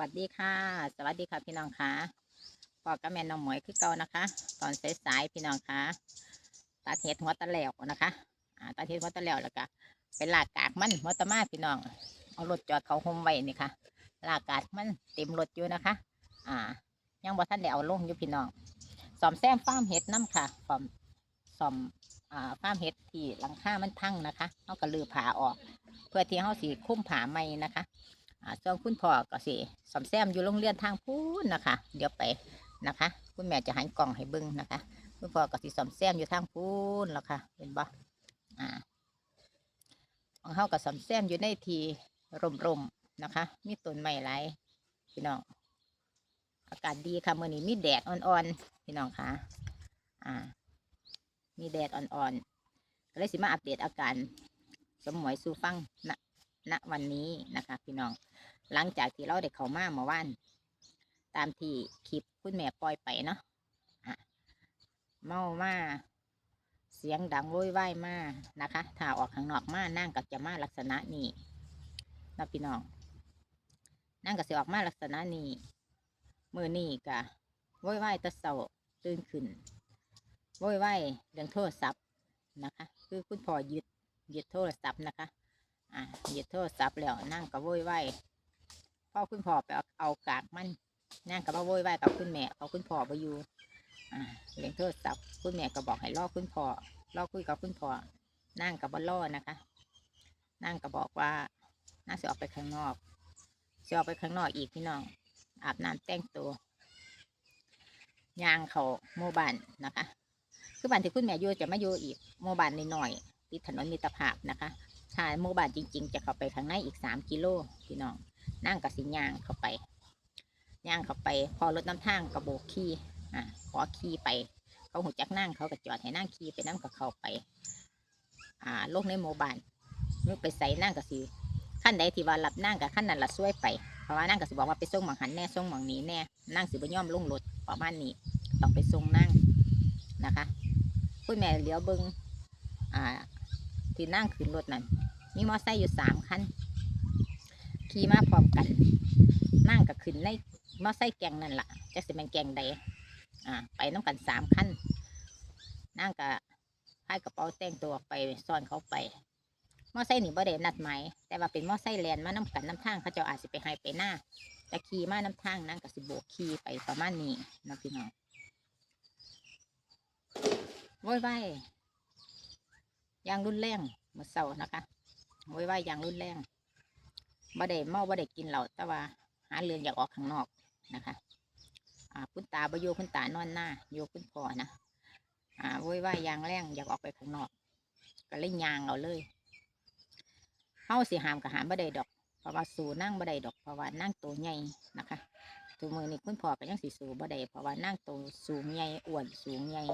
วัสดีค่ะ สวัสดีค่ะพี่น้องค่ะปอกกับแม่น้องหมวยคือเก่านะคะ ตอนสายๆพี่น้องค่ะตัดเห็ดหัวตะแล้วนะคะอ่าตัดเห็ดหัวตะแล้วแล้วก็เป็นลากกากมันหัวตะมาพี่น้องเอารถจอดเขาโฮมไว้นี่ค่ะลากกากมันเต็มรถอยู่นะคะ อ่า ยังบ่ท่านได้เอาลงอยู่พี่น้องสอมแซมฟาร์มเห็ดน้ำค่ะสอมสอมอ่าฟาร์มเห็ดที่หลังคามันพังนะคะเขาก็ลือผาออก เพื่อที่เขาสีคุ้มผาใหม่นะคะ ส่วนคุณพ่อก็สิสอมแซมอยู่โรงเรียนทางพูนนะคะ เดี๋ยวไปนะคะ คุณแม่จะหันกล่องให้เบิ้งนะคะ คุณพ่อก็สิสอมแซมอยู่ทางพูนแล้วค่ะ เห็นบ่อ่าของเฮาก็สอมแซมอยู่ในทีร่มๆนะคะ มีต้นไม้หลายพี่น้อง อากาศดีค่ะเมื้อนี้มีแดดอ่อนๆพี่น้องค่ะ อ่า มีแดดอ่อนๆก็เลยสิมาอัปเดตอาการสมหวยสู่ฟังณณวันนี้นะคะ พี่น้อง หลังจากที่เราได้เข้ามาเมื่อวานตามที่คลิปคุณแม่ปล่อยไปเนาะเมามาเสียงดังโวยวายมานะคะ ถ้าออกข้างนอกมานั่งกับจะมาลักษณะนี้นะพี่น้องนั่งกับเสิออกมาลักษณะนี้มือนี่กะโวยวายตะเสาตื่นขึ้นโวยวายเรื่องโทรศัพท์นะคะ คือคุณพ่อยึดยึดโทรศัพท์นะคะอะหยิบโทรศัพท์แล้วนั่งก็โวยวาย พ่อคุณพ่อไปเอาเอากากมันนั่งก็มาโวยวายกับคุณแม่เอาคุณพ่อไปอยู่อ่าเล่นโทรศัพท์คุณแม่ก็บอกให้รอคุณพ่อรอคุยกับคุณพ่อนั่งกับบ่รอนะคะ นั่งก็บอกว่าน่าจะออกไปข้างนอกจะออกไปข้างนอกอีกพี่น้อง อาบน้ำแต่งตัวยางเขาโมบานนะคะ คือบ้านที่คุณแม่อยู่จะไมาอยู่อีกโมบานนิดหน่อยๆติดถนนมิตรภาพนะคะถ้าหมู่บ้านจริง ๆ จะเข้าไปข้างในอีกสามกิโลพี่น้อง นั่งกับสิย่างเข้าไปย่างเข้าไป พอรถน้ำทางกระโบกขี่อะขอขี่ไป เขาหูจักนั่งเขาก็จอดให้นั่งขี่ไปนั่งกับเขาไป อ่าโลงในหมู่บ้านนึกไปใส่นั่งกับสิขั้นใดที่ว่ารับนั่งกับขั้นนั้นละช่วยไปเพราะว่านั่งกับสิบอกว่าไปส่งหมังหันแน่ส่งหมังนี้แน่นั่งสิบ่ย่อมลงรถประมาณนี้ต้องไปส่งนั่งนะคะคุณแม่เหลียวเบิงอ่าที่นั่งขึ้นรถนั่นมีมอไซค์อยู่สามคัน ขี่มาพร้อมกันนั่งกับขึ้นในมอไซค์แกงนั่นแหละจะสิเป็นแกงใดอ่าไปน้ำกันสามคันนั่งกับพายกระเป๋าแต่งตัวไปซ่อนเขาไปมอไซค์นี่บ่ได้นัดหมายแต่ว่าเป็นมอไซค์แลนมาน้ำกันน้ำทางเขาเจ้าอาจสิไปให้ไปหน้าแต่ขี่มาน้ำทางนั่งกับสิโบกขี่ไปประมาณนี้นะพี่น้องโว้ยไว้อยางรุนแรงเมื่อเช้านะคะโว้ยไว้อยางรุนแรง บ่ได้เมาบ่ได้กินเหล้าแต่ว่าหาเรื่องอยากออกข้างนอกนะคะ อ่าคุณตาบ่อยู่คุณตานอนหน้าอยู่คุณพ่อนะอ่าโว้ยว้อยางแรงอยากออกไปข้างนอก ก็เลยยางเอาเลยเฮาสิหามก็หามบ่ได้ดอก เพราะว่าสู่นั่งบ่ได้ดอก เพราะว่านั่งตัวใหญ่นะคะตัวมือนี่คุณพ่อก็ยังสิสู่บ่ได้เพราะว่านั่งตัวสูงใหญ่อ้วนสูงใหญ่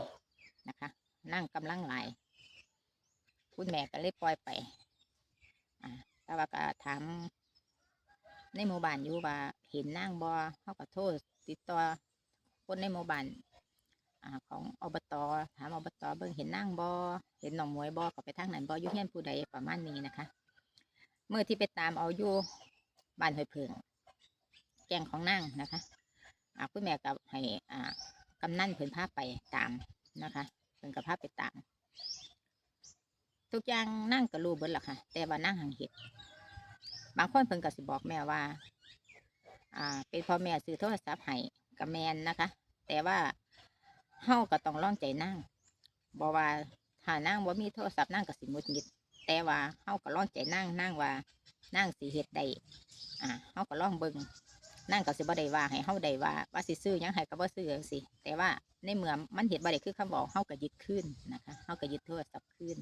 นะคะ นั่งกำลังหลายคุณแม่ก็เลยปล่อยไป อ่าแต่ว่าก็ถาม ในหมู่บ้านอยู่ว่าเห็นนางบอเขาก็โทษติดต่อคนในหมู่บ้านอของอบตถามอบตเบิ่งเห็นนางบอเห็นหนองมวยบอก็ไปทางนั้นบอยู่เฮียนผู้ใดประมาณนี้นะคะ เมื่อที่ไปตามเอาอยู่บ้านหอยเพิงแกงของนางนะคะอาคุณแม่กับให้อ่ากำนั่นเพิ่นพาไปตามนะคะเพิ่นกับพาไปตาม ทุกอย่างนั่งก็รู้เบิดละค่ะ แต่ว่านั่งหังเห็ด บางคนเพิ่นก็สิบอกแม่ว่า อ่า เป็นพ่อแม่ซื้อโทรศัพท์ให้กับแมนนะคะ แต่ว่าเฮาก็ต้องลองใจนั่งบอกว่าถ้านั่งว่ามีโทรศัพท์นั่งก็สิหงุดหงิดแต่ว่าเฮาก็ลองใจนั่งนั่งว่านั่งสิเฮ็ดได้อ่าเฮาก็ลองเบิงนั่งก็สิบ่ได้ว่าให้เฮาได้ว่าว่าสิซื้อยังให้ก็บ่ซื้อจังซี่แต่ว่าในเมื่อมันเฮ็ดบ่ได้คือคำบอกเฮาก็ยึดคืนนะคะเฮาก็ยึดโทรศัพท์คืน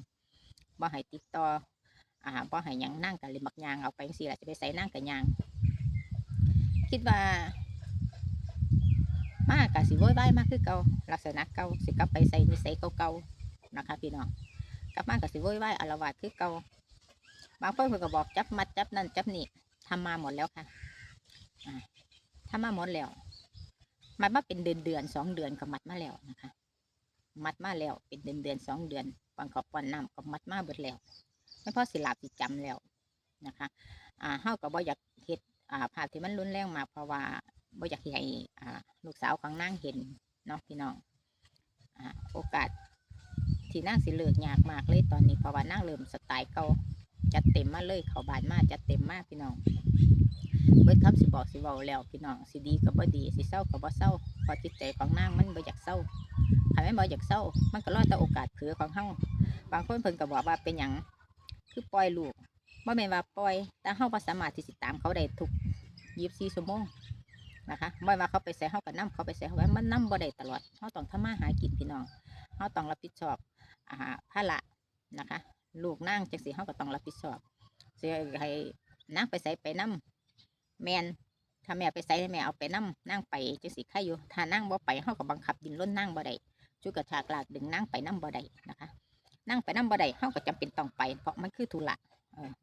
บ่ให้ติดต่อ อ่าบ่ให้ยังนั่งกับเล่นบักยางเอาไปจังซี่ล่ะจะไปใส่นั่งกับยาง คิดว่ามากกะสิโวยวายมากคือเก่าลักษณะเก่าสิกลับไปใส่นิสัยเก่าๆนะคะพี่น้องกลับมากะสิโวยวายอารวาสคือเก่าบางคนเพิ่นก็บอกจับมัดจับนั่นจับนี่ทำมาหมดแล้วค่ะอ่าทำมาหมดแล้ว มัดมาเป็นเดือนเดือนสองเดือนก็มัดมาแล้วนะคะ มัดมาแล้วเป็นเดือนเดือนสองเดือนปันขอบปันน้ำก็มัดมาเบิดแล้ว ไม่พอสิหลับสิจำแล้วนะคะอ่าเฮาก็บ่อยากเฮ็ดอ่าภาพที่มันรุนแรงมากเพราะว่าบ่อยากให้อ่าลูกสาวของนางเห็นเนาะพี่น้องอ่าโอกาสที่นางสิเลิกยากมากเลยตอนนี้เพราะว่านางเริ่มสไตล์เก่าจัดเต็มมาเลยเขาบานมากจัดเต็มมากพี่น้องเบิดคำสิบอกสิเว้าแล้วพี่น้องสิดีก็บ่ดีสิเศร้าก็บ่เศร้าเพอจิตใจของนางมันบ่อยากเศร้าถ้าไม่บ่อยากเศร้า มันก็รอแต่โอกาสเผื่อของเฮาบางคนเพิ่นก็บอกว่าเป็นหยัง คือปล่อยลูกบ่แม่นว่าปล่อย แต่เฮาบ่สามารถที่สิตามเขาได้ทุก24ชั่วโมงนะคะบ่ว่าเขาไปใส่เฮาก็นํเขาไปใส่เฮาก็มันนํบ่ได้ตลอดเฮาต้องทำมาหากินพี่น้องเฮาต้องรับผิดชอบอ่าภาระนะคะ ลูกนางจังซี่เฮาก็ต้องรับผิดชอบเสิให้นางไปใส่ไปนํแมนถ้าแม่ไปใส่แม่เอาไปนํนางไปจังสิใครอยู่ถ้านางบ่ไปเฮาก็บังคับดินล้นนางบ่ได้จุดกระชากลากดึงนางไปนํบ่ได้นะคะ นางไปนํบ่ได้เฮาก็จำเป็นต้องไป เพราะมันคือธุระ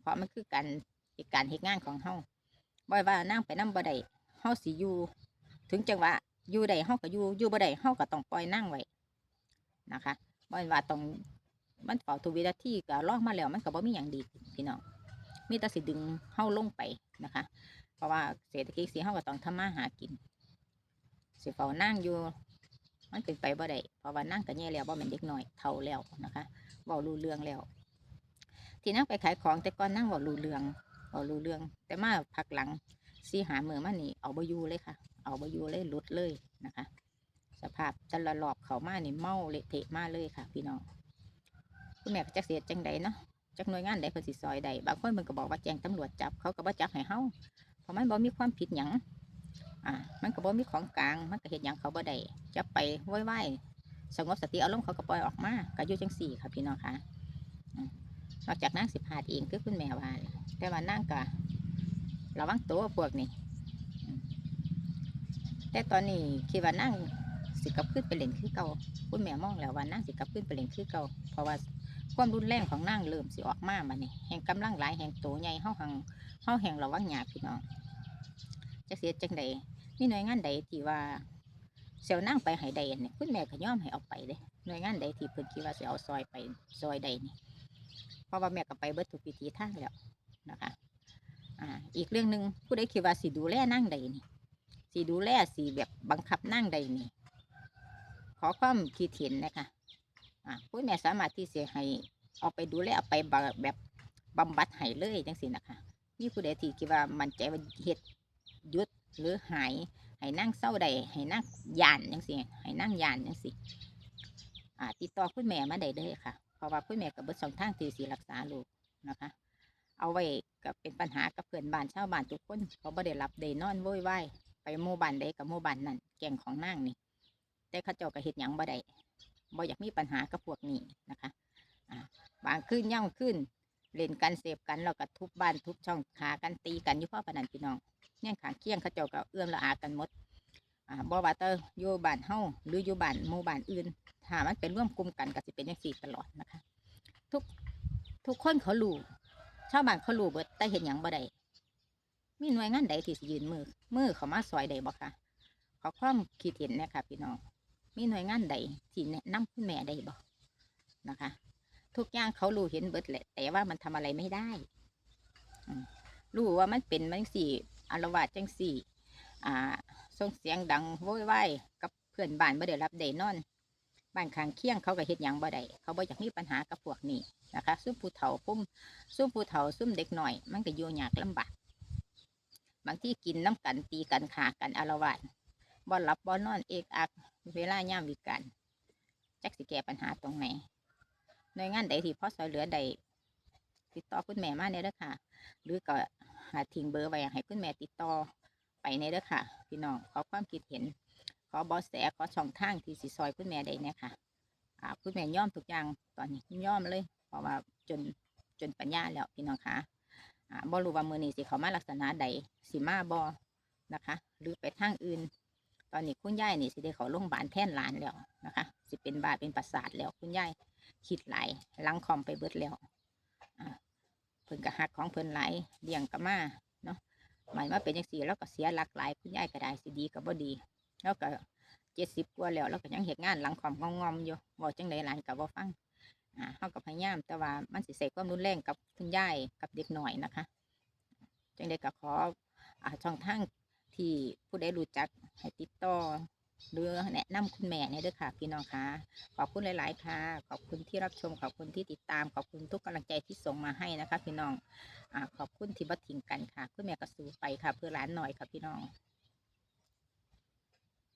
เพราะมันคือการเหตุการเหตุงานของเฮาบ่ว่านางไปนํบ่ได้เฮาสิอยู่ถึงจังหวะอยู่ได้เฮาก็อยู่อยู่บ่ได้เฮาก็ต้องปล่อยนางไว้นะคะบ่ว่าต้องมันเฝ้าทุกวินาทีก็ลองมาแล้วมันก็บ่มีหยังดีพี่น้องมีแต่สิดึงเฮาลงไปนะคะ เพราะว่าเศรษฐกิจสิเฮาก็ต้องทำมาหากินสิเฝ้านั่งอยู่มันเป็นไปบ่ได้เพราะว่านั่งก็แย่แล้วบ่แม่นเด็กน้อยเฒ่าแล้วนะคะ เว้ารู้เรื่องแล้ว ที่นั่งไปขายของแต่ก่อนนั่งเว้ารู้เรื่องเว้ารู้เรื่อง แต่มาพักหลังสีหาเมือมานี่เอาบ่อยู่เลยค่ะ เอาบ่อยู่เลยลุดเลยนะคะ สภาพจะละหลอบเขามานี่เมาเละเทะมาเลยค่ะ พี่น้องคุณแม่ก็จักเสียจังใดเนาะจักหน่วยงานใดเพิ่นสิซอยใดบางคนเพิ่นก็บอกว่าแจ้งตำรวจจับเขาก็บ่จับให้เฮาเพราะมันบ่มีความผิดหยังอ่ามันก็บ่มีของกลางมันก็เฮ็ดหยังเขาบ่ได้จับไปไว้ไว้ สงบสติอารมณ์เขาก็ปล่อยออกมาก็อยู่จังสี่ค่ะพี่น้องค่ะนอกจากนางสิพาดเองคือคุณแม่ว่าแหละแต่ว่านางก็ระวังตัวพวกนี้แต่ตอนนี้คิดว่านางสิกับขึ้นไปเล่นคือเก่าคุณแม่มองแล้วว่านางสิกับขึ้นไปเล่นคือเก่าเพราะว่าความรุนแรงของนางเริ่มสิออกมามานี่แห่งกำลังหลายแห่งโตใหญ่เฮาหังเฮาแห่งระวังหยาพี่น้องจะเสียจังใดมีหน่วยงานใดที่ว่า เสียวนั่งไปให้ใดเนี่ยคุณแม่ก็ย่อมให้เอาไปเด้หน่วยงานใดที่เพิ่นคิดว่าสิเอาซอยไปซอยใดนี่เพราะว่าแม่ก็ไปเบิดทุกวิธีทางแล้วนะคะอ่าอีกเรื่องหนึ่งผู้ใดคิดว่าสิดูแลนั่งใดนี่สิดูแลสิแบบบังคับนั่งใดนี่ขอความคิดเห็นนะคะอ่าคุณแม่สามารถที่จะให้เอาไปดูแลเอาไปแบบบำบัดให้เลยจังสินะคะมีผู้ใดที่คิดว่ามันใจว่าเฮ็ดยุดหรือหาย ให้นั่งเศร้าใดให้นั่งยานจังสิให้นั่งยานจังสิอ่าติดต่อคุณแม่มาได้เลยค่ะเพราะว่าคุณแม่กับเบิดสองทางที่สีรักษาลูกนะคะ เอาไว้ก็เป็นปัญหากับเพื่อนบ้านชาวบ้านทุกคนเขาบ่ได้รับได้นอนโวยวายไปหมู่บ้านใดกับหมู่บ้านนั่นแก่งของนางนี่แต่เขาเจ้าก็เฮ็ดหยังบ่ได้บ่อยากมีปัญหากับพวกนี้นะคะอ่าบางคืนย่ำขึ้นเล่นกันเสพกันแล้วก็ทุบบ้านทุบช่องขากันตีกันอยู่เพ่อปนันพี่น้อง เนี่ยขางเคียงเขาเจ้าก็เอื้อมละอากันหมดอ่าบ่ว่าเตออยู่บ้านเฮาหรืออยู่บ้านหมู่บ้านอื่นถ้ามันเป็นร่วมกลุ่มกันก็สิเป็นอย่างสี่ตลอดนะคะ ทุกทุกคนเขารู้ชาวบ้านเขารู้เบิดแต่เห็นหยังบ่ได้มีหน่วยงานใดที่สิยืนมือมือเขามาซอยใดบ่คะขอความคิดเห็นเนยค่ะพี่น้องมีหน่วยงานใดที่แนะนำคุณแม่ได้บ่นะคะ ทุกอย่างเขารู้เห็นเบิดแหละ แต่ว่ามันทำอะไรไม่ได้รู้ว่ามันเป็นมันสี่ อารวาสจังสี่อ่าส่งเสียงดังโวยวายกับเพื่อนบ้านบ่ได้รับได้นอน บ้านข้างเคียงเขาก็เฮ็ดหยังบ่ได้เขาบ่อยากมีปัญหากับพวกนี้นะคะซุ่มผู้เฒ่าปุ้มซุ่มผู้เฒ่าซุ่มเด็กหน่อย มันก็อยู่ยากลำบากบางที่กินน้ำกันตีกันขากันอารวาสบ่หลับบ่นอนเอกอัก เวลาย่ามวิการจักสิแก้ปัญหาตรงไหนหน่วยงานใดที่พอซอยเหลือใดติดต่อคุณแม่มาเนี่ยเด้อค่ะ หรือก็ ทิ้งเบอร์ไว้ให้คุณแม่ติดต่อไปเนี่ยเด้อค่ะ พี่น้องขอความคิดเห็น ขอบอสแสขอช่องทางที่สิซอยคุณแม่ได้เนี่ยค่ะอ่าคุณแม่ย่อมทุกอย่างตอนนี้ย่อมเลย เพราะว่าจนจนปัญญาแล้วพี่น้องค่ะอ่าบ่รู้ว่ามือนี้สิเขามาลักษณะใดสิมาบอนะคะ หรือไปทางอื่น ตอนนี้คุณยายนี่สิได้เขาโรงบาลแท่นหลานแล้วนะคะ สิเป็นบาดเป็นประสาทแล้วคุณยายคิดหลายลังคอมไปเบิดแล้ว เพิ่นก็หักของเพิ่นหลายเลี้ยงก็มาเนาะหมายมาเป็นจังซี่แล้วก็เสียหลักหลายคุณยายก็ได้สิดีก็บ่ดี แล้วก็เจ็ดสิบกว่าแล้วแล้วก็ยังเฮ็ดงานหลังคอมงอมๆอยู่เว้าจังไดหลานก็บ่ฟังอ่าเฮาก็พยายามแต่ว่ามันสิใส่ความรุนแรงกับคุณยายกับเด็กหน่อยนะคะจังไดก็ขออ่าช่องทางที่ผู้ใดรู้จักให้ติดต่อ เรือแนะนำคุณแม่เนี่ยด้วยค่ะ พี่น้องค่ะ ขอบคุณหลาย ๆ ค่ะ ขอบคุณที่รับชม ขอบคุณที่ติดตาม ขอบคุณทุกกำลังใจที่ส่งมาให้นะคะ พี่น้องอขอบคุณที่บัทิ้งกันค่ะ คุณแม่ก็สู้ไปค่ะ เพื่อหลานหน่อยค่ะพี่น้อง